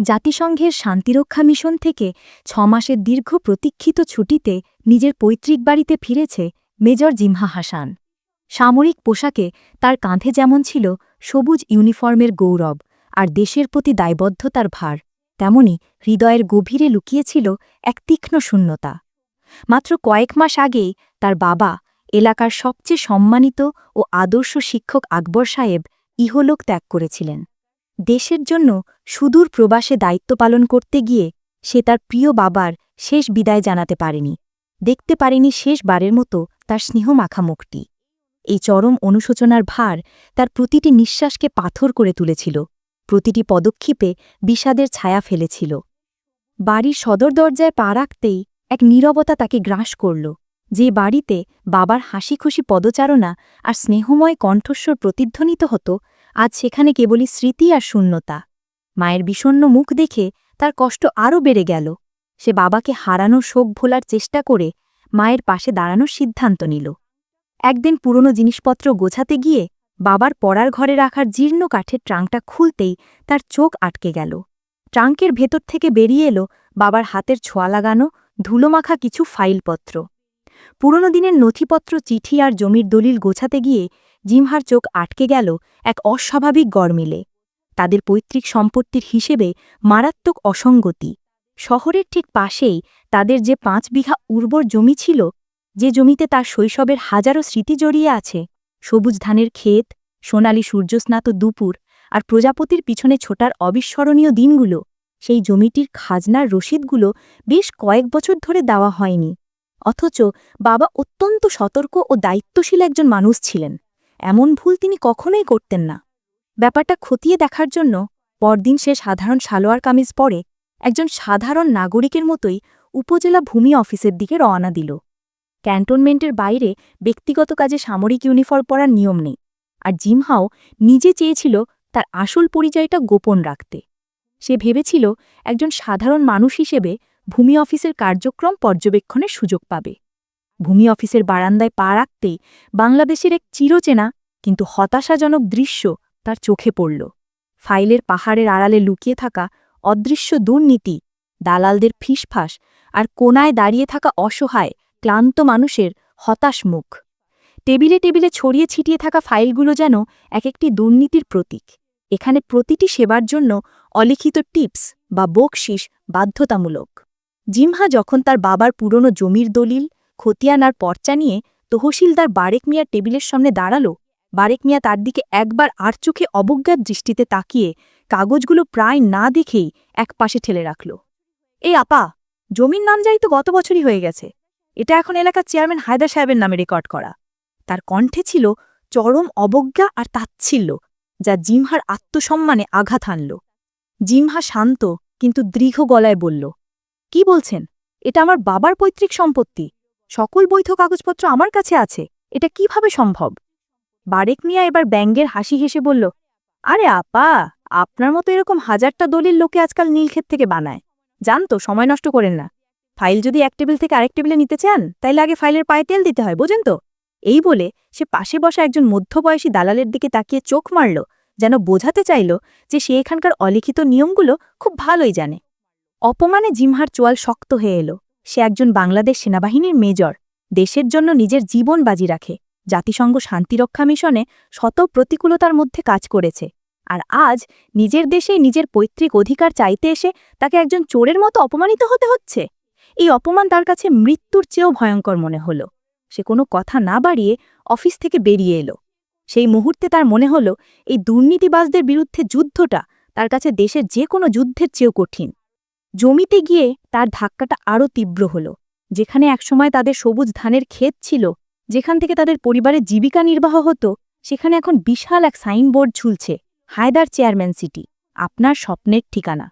জাতিসংঘের শান্তিরক্ষা মিশন থেকে ছমাসের দীর্ঘ প্রতীক্ষিত ছুটিতে নিজের পৈতৃক বাড়িতে ফিরেছে মেজর জিমহা হাসান। সামরিক পোশাকে তার কাঁধে যেমন ছিল সবুজ ইউনিফর্মের গৌরব আর দেশের প্রতি দায়বদ্ধতার ভার, তেমনি হৃদয়ের গভীরে লুকিয়েছিল এক তীক্ষ্ণ শূন্যতা। মাত্র কয়েক মাস আগেই তার বাবা, এলাকার সবচেয়ে সম্মানিত ও আদর্শ শিক্ষক আকবর সাহেব ইহলোক ত্যাগ করেছিলেন। দেশের জন্য সুদূর প্রবাসে দায়িত্ব পালন করতে গিয়ে সে তার প্রিয় বাবার শেষ বিদায় জানাতে পারেনি। দেখতে পারেনি শেষবারের মতো তার স্নেহমাখা মুখটি। এই চরম অনুশোচনার ভার তার প্রতিটি নিঃশ্বাসকে পাথর করে তুলেছিল, প্রতিটি পদক্ষেপে বিষাদের ছায়া ফেলেছিল। বাড়ির সদর দরজায় পা রাখতেই এক নীরবতা তাকে গ্রাস করল, যে বাড়িতে বাবার হাসি খুশি পদচারণা আর স্নেহময় কণ্ঠস্বর প্রতিধ্বনিত হতো আজ সেখানে কেবলই স্মৃতি আর শূন্যতা। মায়ের বিষণ্ন মুখ দেখে তার কষ্ট আরও বেড়ে গেল। সে বাবাকে হারানো শোক ভোলার চেষ্টা করে মায়ের পাশে দাঁড়ানোর সিদ্ধান্ত নিল। একদিন পুরনো জিনিসপত্র গোছাতে গিয়ে বাবার পড়ার ঘরে রাখার জীর্ণ কাঠের ট্রাঙ্কটা খুলতেই তার চোখ আটকে গেল। ট্রাঙ্কের ভেতর থেকে বেরিয়ে এলো বাবার হাতের ছোঁয়া লাগানো ধুলোমাখা কিছু ফাইলপত্র। পুরনো দিনের নথিপত্র, চিঠি আর জমির দলিল গোছাতে গিয়ে জিমহার চোখ আটকে গেল এক অস্বাভাবিক গড়মিলে। তাদের পৈতৃক সম্পত্তির হিসেবে মারাত্মক অসঙ্গতি। শহরের ঠিক পাশেই তাদের যে পাঁচ বিঘা উর্বর জমি ছিল, যে জমিতে তার শৈশবের হাজারো স্মৃতি জড়িয়ে আছে, সবুজ ধানের ক্ষেত, সোনালি সূর্যস্নাত দুপুর আর প্রজাপতির পিছনে ছোটার অবিস্মরণীয় দিনগুলো, সেই জমিটির খাজনার রসিদগুলো বেশ কয়েক বছর ধরে দেওয়া হয়নি। অথচ বাবা অত্যন্ত সতর্ক ও দায়িত্বশীল একজন মানুষ ছিলেন। এমন ভুল তিনি কখনোই করতেন না। ব্যাপারটা খতিয়ে দেখার জন্য পরদিন সে সাধারণ সালোয়ার কামিজ পরে একজন সাধারণ নাগরিকের মতোই উপজেলা ভূমি অফিসের দিকে রওনা দিল। ক্যান্টনমেন্টের বাইরে ব্যক্তিগত কাজে সামরিক ইউনিফর্ম পরার নিয়ম নেই আর জিমহাও নিজে চেয়েছিল তার আসল পরিচয়টা গোপন রাখতে। সে ভেবেছিল একজন সাধারণ মানুষ হিসেবে ভূমি অফিসের কার্যক্রম পর্যবেক্ষণের সুযোগ পাবে। ভূমি অফিসের বারান্দায় পা রাখতেই বাংলাদেশের এক চিরচেনা, কিন্তু হতাশাজনক দৃশ্য তার চোখে পড়ল। ফাইলের পাহাড়ের আড়ালে লুকিয়ে থাকা অদৃশ্য দুর্নীতি, দালালদের ফিসফাস আর কোনায় দাঁড়িয়ে থাকা অসহায়, ক্লান্ত মানুষের হতাশ মুখ। টেবিলে টেবিলে ছড়িয়ে ছিটিয়ে থাকা ফাইলগুলো যেন এক একটি দুর্নীতির প্রতীক। এখানে প্রতিটি সেবার জন্য অলিখিত টিপস বা বকশিস বাধ্যতামূলক। জিমহা যখন তার বাবার পুরনো জমির দলিল খতিয়ান আর পর্চা নিয়ে তহসিলদার বারেক মিয়ার টেবিলের সামনে দাঁড়াল, বারেক মিয়া তার দিকে একবার আর চোখে অবজ্ঞার দৃষ্টিতে তাকিয়ে কাগজগুলো প্রায় না দেখেই এক পাশে ঠেলে রাখল। এই আপা, জমির নাম যাই তো গত বছরই হয়ে গেছে। এটা এখন এলাকার চেয়ারম্যান হায়দার সাহেবের নামে রেকর্ড করা। তার কণ্ঠে ছিল চরম অবজ্ঞা আর তাচ্ছিল্য, যা জিমহার আত্মসম্মানে আঘাত হানল। জিমহা শান্ত কিন্তু দৃঢ় গলায় বলল কি বলছেন? এটা আমার বাবার পৈতৃক সম্পত্তি। সকল বৈধ কাগজপত্র আমার কাছে আছে। এটা কীভাবে সম্ভব? বারেক মিয়া এবার ব্যাঙ্গের হাসি হেসে বলল, আরে আপা, আপনার মতো এরকম হাজারটা দলিল লোকে আজকাল নীলক্ষেত থেকে বানায়। জান তো, সময় নষ্ট করেন না। ফাইল যদি এক টেবিল থেকে আরেক টেবিলে নিতে চান, তাইলে আগে ফাইলের পায়ে তেল দিতে হয়, বোঝেন তো? এই বলে সে পাশে বসা একজন মধ্যবয়সী দালালের দিকে তাকিয়ে চোখ মারল, যেন বোঝাতে চাইল যে সে এখানকার অলিখিত নিয়মগুলো খুব ভালোই জানে। অপমানে জিমহার চোয়াল শক্ত হয়ে এলো। সে একজন বাংলাদেশ সেনাবাহিনীর মেজর। দেশের জন্য নিজের জীবন বাজি রাখে। জাতিসংঘ শান্তিরক্ষা মিশনে শত প্রতিকূলতার মধ্যে কাজ করেছে। আর আজ নিজের দেশে নিজের পৈতৃক অধিকার চাইতে এসে তাকে একজন চোরের মতো অপমানিত হতে হচ্ছে? এই অপমান তার কাছে মৃত্যুর চেয়েও ভয়ঙ্কর মনে হল। সে কোনো কথা না বাড়িয়ে অফিস থেকে বেরিয়ে এলো। সেই মুহূর্তে তার মনে হল, এই দুর্নীতিবাজদের বিরুদ্ধে যুদ্ধটা তার কাছে দেশের যে কোনো যুদ্ধের চেয়েও কঠিন। জমিতে গিয়ে তার ধাক্কাটা আরও তীব্র হল, যেখানে একসময় তাদের সবুজ ধানের ক্ষেত ছিল, যেখান থেকে তাদের পরিবারের জীবিকা নির্বাহ হতো, সেখানে এখন বিশাল এক সাইনবোর্ড ঝুলছে, হায়দার চেয়ারম্যান সিটি, আপনার স্বপ্নের ঠিকানা।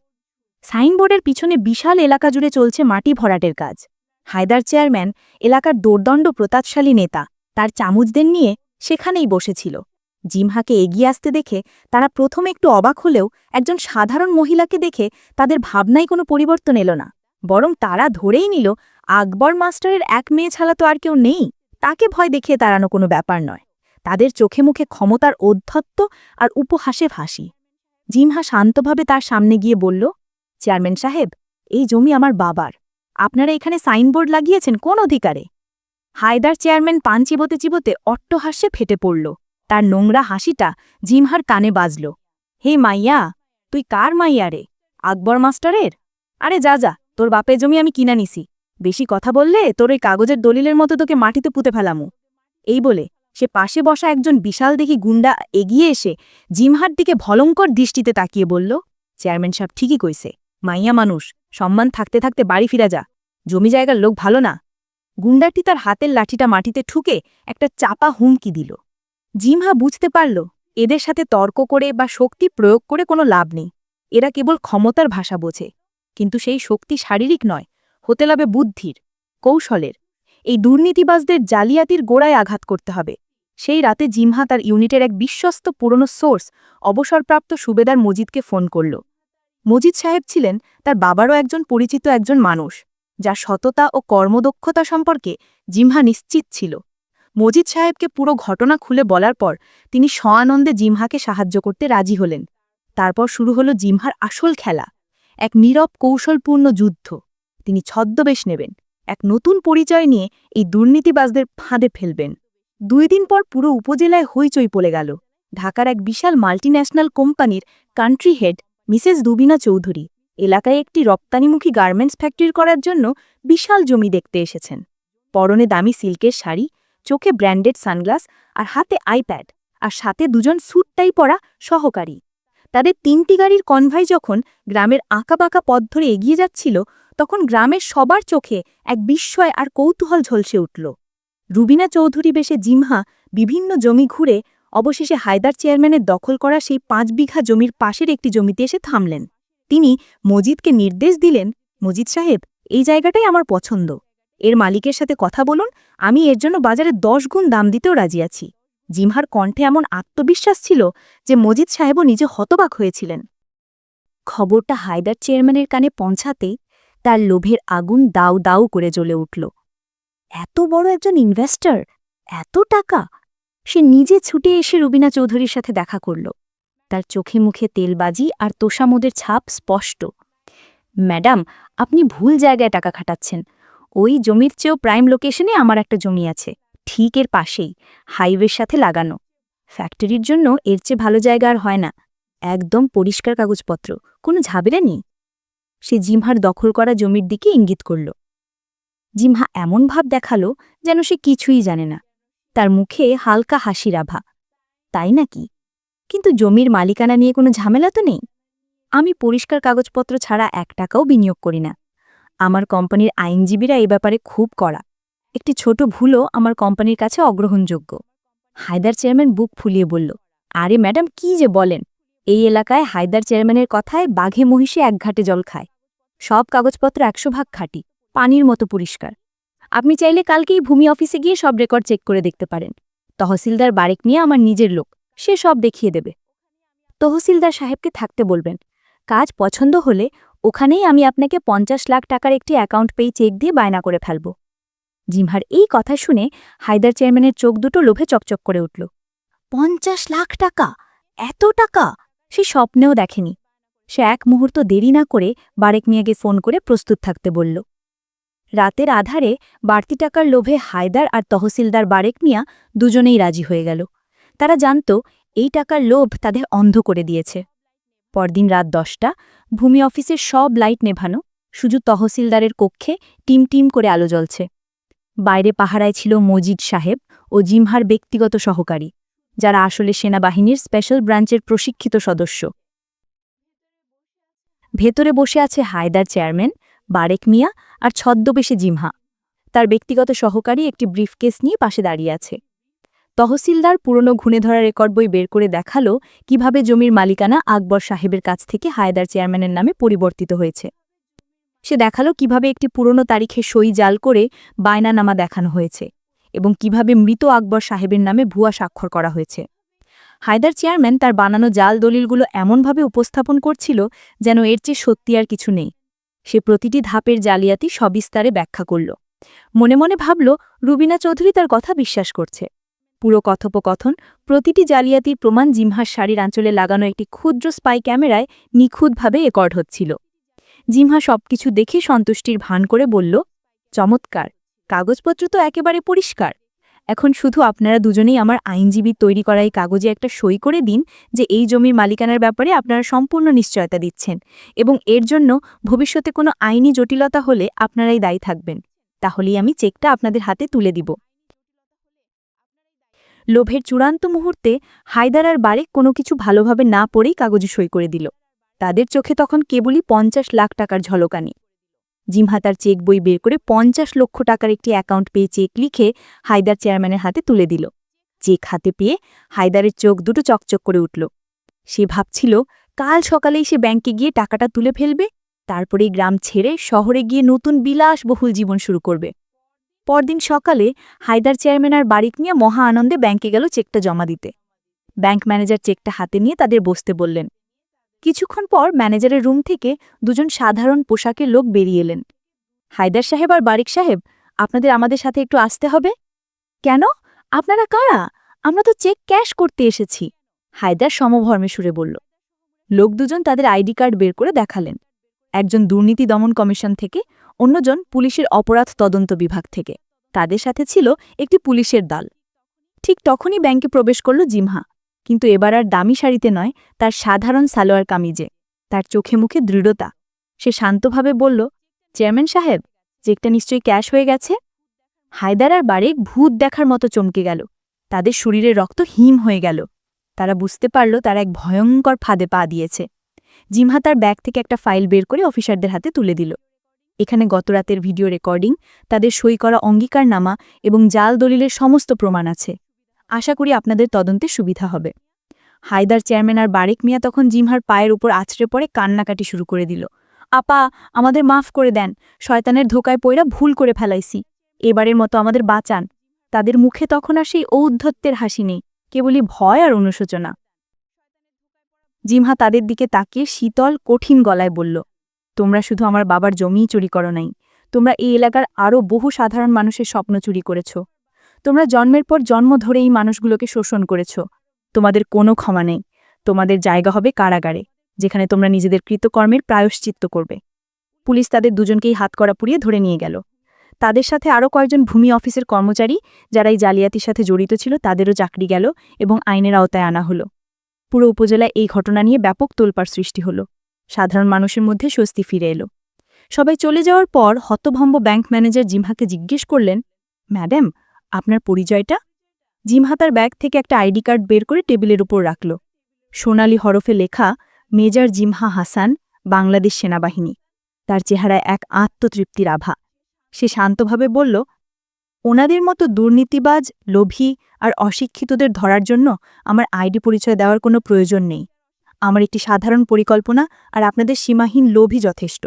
সাইনবোর্ডের পিছনে বিশাল এলাকা জুড়ে চলছে মাটি ভরাটের কাজ। হায়দার চেয়ারম্যান এলাকার দোর্দণ্ড প্রতাপশালী নেতা, তার চামুচদের নিয়ে সেখানেই বসেছিল। জিমহাকে এগিয়ে আসতে দেখে তারা প্রথমে একটু অবাক হলেও একজন সাধারণ মহিলাকে দেখে তাদের ভাবনায় কোনো পরিবর্তন এলো না। বরং তারা ধরেই নিল, আকবর মাস্টারের এক মেয়ে ছাড়া তো আর কেউ নেই। তাকে ভয় দেখিয়ে তাড়ানো কোনো ব্যাপার নয়। তাদের চোখে মুখে ক্ষমতার ঔদ্ধত্য আর উপহাসে ভাসি। জিমহা শান্তভাবে তার সামনে গিয়ে বলল, চেয়ারম্যান সাহেব, এই জমি আমার বাবার। আপনারা এখানে সাইনবোর্ড লাগিয়েছেন কোন অধিকারে? হায়দার চেয়ারম্যান পান চিবোতে চিবোতে অট্টহাস্যে ফেটে পড়ল। তার নোংরা হাসিটা জিমহার কানে বাজল। হে মাইয়া, তুই কার মাইয়া রে? আকবর মাস্টারের? আরে যা যা, তোর বাপের জমি আমি কিনা নিছি। বেশি কথা বললে তোর ওই কাগজের দলিলের মতো তোকে মাটিতে পুঁতে ফেলামু। এই বলে সে পাশে বসা একজন বিশাল দেখি গুন্ডা এগিয়ে এসে জিমহার দিকে ভলঙ্কর দৃষ্টিতে তাকিয়ে বলল, চেয়ারম্যান সাহেব ঠিকই কইছে। মাইয়া মানুষ, সম্মান থাকতে থাকতে বাড়ি ফিরা যা। জমি জায়গার লোক ভালো না। গুন্ডাটি তার হাতের লাঠিটা মাটিতে ঠুকে একটা চাপা হুমকি দিল। জিমহা বুঝতে পারল, এদের সাথে তর্ক করে বা শক্তি প্রয়োগ করে কোনো লাভ নেই। এরা কেবল ক্ষমতার ভাষা বোঝে। কিন্তু সেই শক্তি শারীরিক নয়, হতে লাবে বুদ্ধির, কৌশলের। এই দুর্নীতিবাজদের জালিয়াতির গোড়ায় আঘাত করতে হবে। সেই রাতে জিমহা তার ইউনিটের এক বিশ্বস্ত পুরনো সোর্স, অবসরপ্রাপ্ত সুবেদার মজিদকে ফোন করল। মজিদ সাহেব ছিলেন তার বাবারও একজন পরিচিত একজন মানুষ, যার সততা ও কর্মদক্ষতা সম্পর্কে জিমহা নিশ্চিত ছিল। মজিদ সাহেবকে পুরো ঘটনা খুলে বলার পর তিনি সআনন্দে জিমহাকে সাহায্য করতে রাজি হলেন। তারপর শুরু হলো জিমহার আসল খেলা, এক নীরব কৌশলপূর্ণ যুদ্ধ। তিনি ছদ্মবেশ নেবেন, এক নতুন পরিচয় নিয়ে এই দুর্নীতিবাজদের ফাঁদে ফেলবেন। দুই দিন পর পুরো উপজেলায় হইচই পড়ে গেল। ঢাকার এক বিশাল মাল্টিন্যাশনাল কোম্পানির country head Mrs Dubina Chowdhury এলাকায় একটি রপ্তানিমুখী গার্মেন্টস ফ্যাক্টরি করার জন্য বিশাল জমি দেখতে এসেছেন। পরনে দামি সিল্কের শাড়ি চোখে ব্র্যান্ডেড সানগ্লাস আর হাতে আইপ্যাড, আর সাথে দুজন স্যুটটাই পরা সহকারী। তাদের তিনটি গাড়ির কনভাই যখন গ্রামের আঁকাবাঁকা পথ ধরে এগিয়ে যাচ্ছিল, তখন গ্রামের সবার চোখে এক বিস্ময় আর কৌতূহল ঝলসে উঠল। রুবিনা চৌধুরী বেশে জিমহা, বিভিন্ন জমি ঘুরে অবশেষে হায়দার চেয়ারম্যানের দখল করা সেই পাঁচ বিঘা জমির পাশের একটি জমিতে এসে থামলেন। তিনি মজিদকে নির্দেশ দিলেন, মজিদ সাহেব, এই জায়গাটাই আমার পছন্দ। এর মালিকের সাথে কথা বলুন, আমি এর জন্য বাজারে দশ গুণ দাম দিতেও রাজি আছি। জিমহার কণ্ঠে এমন আত্মবিশ্বাস ছিল যে মজিদ সাহেবও নিজে হতবাক হয়েছিলেন। খবরটা হায়দার চেয়ারম্যানের কানে পৌঁছাতেই তার লোভের আগুন দাউ দাউ করে জ্বলে উঠল। এত বড় একজন ইনভেস্টর? এত টাকা? সে নিজে ছুটে এসে রুবিনা চৌধুরীর সাথে দেখা করল। তার চোখে মুখে তেলবাজি আর তোষামোদের ছাপ স্পষ্ট। ম্যাডাম, আপনি ভুল জায়গায় টাকা খাটাচ্ছেন। ওই জমির চেয়েও প্রাইম লোকেশনে আমার একটা জমি আছে, ঠিক এর পাশেই হাইওয়ের সাথে লাগানো। ফ্যাক্টরির জন্য এর চেয়ে ভালো জায়গা আর হয় না। একদম পরিষ্কার কাগজপত্র, কোনো ঝাবেলা নেই। সে জিমহার দখল করা জমির দিকে ইঙ্গিত করল। জিমহা এমন ভাব দেখাল যেন সে কিছুই জানে না। তার মুখে হালকা হাসির আভা। তাই নাকি? কিন্তু জমির মালিকানা নিয়ে কোনো ঝামেলা তো নেই? আমি পরিষ্কার কাগজপত্র ছাড়া এক টাকাও বিনিয়োগ করি না। আমার কোম্পানির আইনজীবীরা এ ব্যাপারে খুব কড়া। একটি ছোট ভুলও আমার কোম্পানির কাছে অগ্রহণযোগ্য। হায়দার চেয়ারম্যান বুক ফুলিয়ে বলল, আরে ম্যাডাম, কি যে বলেন? এই এলাকায় হায়দার চেয়ারম্যানের কথায় বাঘে মহিষে এক ঘাটে জল খায়। সব কাগজপত্র একশো ভাগ খাঁটি, পানির মতো পরিষ্কার। আপনি চাইলে কালকেই ভূমি অফিসে গিয়ে সব রেকর্ড চেক করে দেখতে পারেন। তহসিলদার বারেক নিয়ে আমার নিজের লোক, সে সব দেখিয়ে দেবে। তহসিলদার সাহেবকে থাকতে বলবেন, কাজ পছন্দ হলে ওখানেই আমি আপনাকে পঞ্চাশ লাখ টাকার একটি অ্যাকাউন্ট পেয়ে চেক দিয়ে বায়না করে ফেলব। জিমহার এই কথা শুনে হায়দার চেয়ারম্যানের চোখ দুটো লোভে চকচক করে উঠল। পঞ্চাশ লাখ টাকা? এত টাকা? সে স্বপ্নেও দেখেনি। সে এক মুহূর্ত দেরি না করে বারেক মিয়াকে ফোন করে প্রস্তুত থাকতে বলল। রাতের আধারে বাড়তি টাকার লোভে হায়দার আর তহসিলদার বারেক মিয়া দুজনেই রাজি হয়ে গেল। তারা জানত এই টাকার লোভ তাদের অন্ধ করে দিয়েছে। পরদিন রাত দশটা, ভূমি অফিসের সব লাইট নেভানো, শুধু তহসিলদারের কক্ষে টিম টিম করে আলো জ্বলছে। বাইরে পাহারায় ছিল মজিদ সাহেব ও জিমহার ব্যক্তিগত সহকারী, যারা আসলে সেনাবাহিনীর স্পেশাল ব্রাঞ্চের প্রশিক্ষিত সদস্য। ভেতরে বসে আছে হায়দার চেয়ারম্যান, বারেক মিয়া আর ছদ্মবেশে জিমহা। তার ব্যক্তিগত সহকারী একটি ব্রিফকেস নিয়ে পাশে দাঁড়িয়ে আছে। তহসিলদার পুরনো ঘুণে ধরা রেকর্ড বই বের করে দেখাল কীভাবে জমির মালিকানা আকবর সাহেবের কাছ থেকে হায়দার চেয়ারম্যানের নামে পরিবর্তিত হয়েছে। সে দেখাল কীভাবে একটি পুরনো তারিখে সই জাল করে বায়নানামা দেখানো হয়েছে এবং কীভাবে মৃত আকবর সাহেবের নামে ভুয়া স্বাক্ষর করা হয়েছে। হায়দার চেয়ারম্যান তার বানানো জাল দলিলগুলো এমনভাবে উপস্থাপন করছিল যেন এর চেয়ে সত্যি আর কিছু নেই। সে প্রতিটি ধাপের জালিয়াতি সবিস্তারে ব্যাখ্যা করল। মনে মনে ভাবল, রুবিনা চৌধুরী তার কথা বিশ্বাস করছে। পুরো কথোপকথন, প্রতিটি জালিয়াতির প্রমাণ জিমহার শাড়ির আঁচলে লাগানো একটি ক্ষুদ্র স্পাই ক্যামেরায় নিখুঁতভাবে রেকর্ড হচ্ছিল। জিমহা সবকিছু দেখে সন্তুষ্টির ভান করে বলল, চমৎকার, কাগজপত্র তো একেবারে পরিষ্কার। এখন শুধু আপনারা দুজনেই আমার আইনজীবী তৈরি করা এই কাগজে একটা সই করে দিন যে এই জমির মালিকানার ব্যাপারে আপনারা সম্পূর্ণ নিশ্চয়তা দিচ্ছেন এবং এর জন্য ভবিষ্যতে কোনো আইনি জটিলতা হলে আপনারাই দায়ী থাকবেন। তাহলেই আমি চেকটা আপনাদের হাতে তুলে দিব। লোভের চূড়ান্ত মুহূর্তে হায়দার আর বারেক কোনো কিছু ভালোভাবে না পড়েই কাগজে সই করে দিল। তাদের চোখে তখন কেবলই পঞ্চাশ লাখ টাকার ঝলকানি। জিমহা তার চেক বই বের করে পঞ্চাশ লক্ষ টাকার একটি অ্যাকাউন্ট পেয়ে চেক লিখে হায়দার চেয়ারম্যানের হাতে তুলে দিল। চেক হাতে পেয়ে হায়দারের চোখ দুটো চকচক করে উঠল। সে ভাবছিল, কাল সকালেই সে ব্যাংকে গিয়ে টাকাটা তুলে ফেলবে, তারপরে গ্রাম ছেড়ে শহরে গিয়ে নতুন বিলাসবহুল জীবন শুরু করবে। পরদিন সকালে হায়দার চেয়ারম্যান আর বারিক নিয়ে মহা আনন্দে ব্যাংকে গেল চেকটা জমা দিতে। ব্যাংক ম্যানেজার চেকটা হাতে নিয়ে তাদের বসতে বললেন। কিছুক্ষণ পর ম্যানেজারের রুম থেকে দুজন সাধারণ পোশাকের লোক বেরিয়ে এলেন। হায়দার সাহেব আর বারিক সাহেব, আপনাদের আমাদের সাথে একটু আসতে হবে? কেন? আপনারা কারা? আমরা তো চেক ক্যাশ করতে এসেছি। হায়দার সমভর্মে সুরে বলল। লোক দুজন তাদের আইডি কার্ড বের করে দেখালেন। একজন দুর্নীতি দমন কমিশন থেকে অন্যজন পুলিশের অপরাধ তদন্ত বিভাগ থেকে। তাদের সাথে ছিল একটি পুলিশের দল। ঠিক তখনই ব্যাংকে প্রবেশ করল জিমহা। কিন্তু এবার আর দামি শাড়িতে নয়, তার সাধারণ সালোয়ার কামিজে। তার চোখে মুখে দৃঢ়তা। সে শান্তভাবে বলল, চেয়ারম্যান সাহেব, চেকটা নিশ্চয়ই ক্যাশ হয়ে গেছে? হায়দার আর বারেক ভূত দেখার মতো চমকে গেল। তাদের শরীরে রক্ত হিম হয়ে গেল। তারা বুঝতে পারল তারা এক ভয়ঙ্কর ফাঁদে পা দিয়েছে। জিমহা তার ব্যাগ থেকে একটা ফাইল বের করে অফিসারদের হাতে তুলে দিল। এখানে গতরাতের ভিডিও রেকর্ডিং, তাদের সই করা অঙ্গীকারনামা এবং জাল দলিলের সমস্ত প্রমাণ আছে। আশা করি আপনাদের তদন্তে সুবিধা হবে। হায়দার চেয়ারম্যান আর বারেক মিয়া তখন জিমহার পায়ের উপর আছড়ে পড়ে কান্নাকাটি শুরু করে দিল। আপা, আমাদের মাফ করে দেন, শয়তানের ধোকায় পইরা ভুল করে ফেলাইছি। এবারের মতো আমাদের বাঁচান। তাদের মুখে তখন আর সেই ঔদ্ধত্যের হাসি নেই, কেবলই ভয় আর অনুশোচনা। জিমহা তাদের দিকে তাকিয়ে শীতল, কঠিন গলায় বলল তোমরা শুধু আমার বাবার জমিই চুরি করো নাই। তোমরা এই এলাকার আরও বহু সাধারণ মানুষের স্বপ্ন চুরি করেছ। তোমরা জন্মের পর জন্ম ধরে এই মানুষগুলোকে শোষণ করেছ। তোমাদের কোনো ক্ষমা নেই। তোমাদের জায়গা হবে কারাগারে, যেখানে তোমরা নিজেদের কৃতকর্মের প্রায়শ্চিত্ত করবে। পুলিশ তাদের দুজনকেই হাতকড়া পুড়িয়ে ধরে নিয়ে গেল। তাদের সাথে আরও কয়েকজন ভূমি অফিসের কর্মচারী, যারা এই জালিয়াতির সাথে জড়িত ছিল, তাদেরও চাকরি গেল এবং আইনের আওতায় আনা হলো। পুরো উপজেলায় এই ঘটনা নিয়ে ব্যাপক তোলপাড় সৃষ্টি হলো। সাধারণ মানুষের মধ্যে স্বস্তি ফিরে এলো। সবাই চলে যাওয়ার পর হতভম্ব ব্যাংক ম্যানেজার জিমহাকে জিজ্ঞেস করলেন, ম্যাডাম, আপনার পরিচয়টা? জিমহা তার ব্যাগ থেকে একটা আইডি কার্ড বের করে টেবিলের উপর রাখল। সোনালি হরফে লেখা, মেজর জিমহা হাসান, বাংলাদেশ সেনাবাহিনী। তার চেহারায় এক আত্মতৃপ্তির আভা সে শান্তভাবে বলল, ওনাদের মতো দুর্নীতিবাজ, লোভী আর অশিক্ষিতদের ধরার জন্য আমার আইডি পরিচয় দেওয়ার কোনো প্রয়োজন নেই। আমার একটি সাধারণ পরিকল্পনা আর আপনাদের সীমাহীন লোভই যথেষ্ট।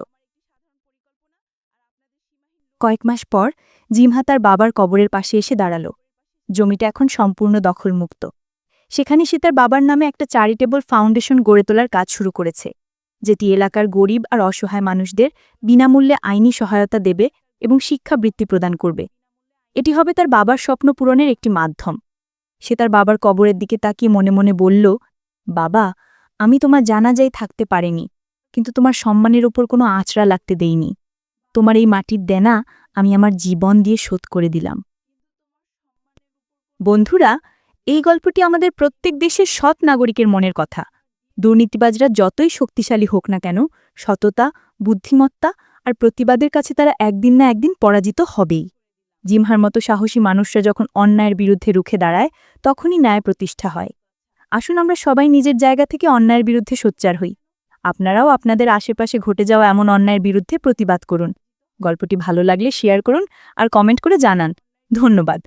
কয়েক মাস পর জিমহা তার বাবার কবরের পাশে এসে দাঁড়াল। জমিটা এখন সম্পূর্ণ দখলমুক্ত। সেখানে সে তার বাবার নামে একটা চ্যারিটেবল ফাউন্ডেশন গড়ে তোলার কাজ শুরু করেছে, যেটি এলাকার গরিব আর অসহায় মানুষদের বিনামূল্যে আইনি সহায়তা দেবে এবং শিক্ষাবৃত্তি প্রদান করবে। এটি হবে তার বাবার স্বপ্ন পূরণের একটি মাধ্যম। সে তার বাবার কবরের দিকে তাকিয়ে মনে মনে বলল, বাবা আমি তোমার জানাজাই থাকতে পারিনি, কিন্তু তোমার সম্মানের ওপর কোনো আঁচড়া লাগতে দেইনি। তোমার এই মাটির দেনা আমি আমার জীবন দিয়ে শোধ করে দিলাম। বন্ধুরা, এই গল্পটি আমাদের প্রত্যেক দেশের সৎ নাগরিকের মনের কথা। দুর্নীতিবাজরা যতই শক্তিশালী হোক না কেন, সততা, বুদ্ধিমত্তা আর প্রতিবাদের কাছে তারা একদিন না একদিন পরাজিত হবেই। জিমহার মতো সাহসী মানুষরা যখন অন্যায়ের বিরুদ্ধে রুখে দাঁড়ায়, তখনই ন্যায় প্রতিষ্ঠা হয়। আসুন আমরা সবাই নিজের জায়গা থেকে অন্যায়ের বিরুদ্ধে সোচ্চার হই। আপনারাও আপনাদের আশেপাশে ঘটে যাওয়া এমন অন্যায়ের বিরুদ্ধে প্রতিবাদ করুন। গল্পটি ভালো লাগলে শেয়ার করুন আর কমেন্ট করে জানান। ধন্যবাদ।